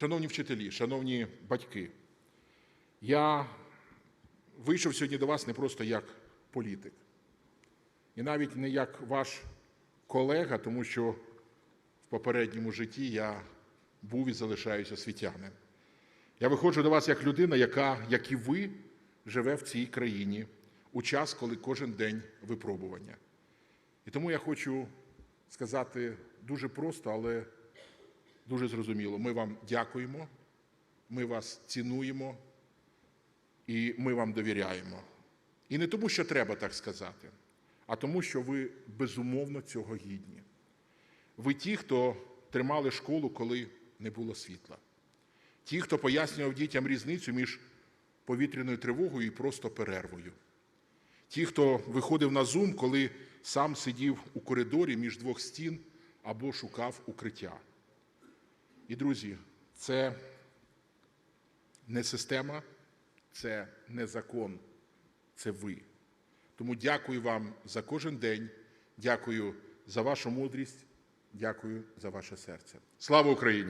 Шановні вчителі, шановні батьки, я вийшов сьогодні до вас не просто як політик, і навіть не як ваш колега, тому що в попередньому житті я був і залишаюся освітянин. Я виходжу до вас як людина, яка, як і ви, живе в цій країні у час, коли кожен день випробування. І тому я хочу сказати дуже просто, але дуже зрозуміло. Ми вам дякуємо, ми вас цінуємо і ми вам довіряємо. І не тому, що треба так сказати, а тому, що ви безумовно цього гідні. Ви ті, хто тримали школу, коли не було світла. Ті, хто пояснював дітям різницю між повітряною тривогою і просто перервою. Ті, хто виходив на Zoom, коли сам сидів у коридорі між двох стін або шукав укриття. І, друзі, це не система, це не закон, це ви. Тому дякую вам за кожен день, дякую за вашу мудрість, дякую за ваше серце. Слава Україні!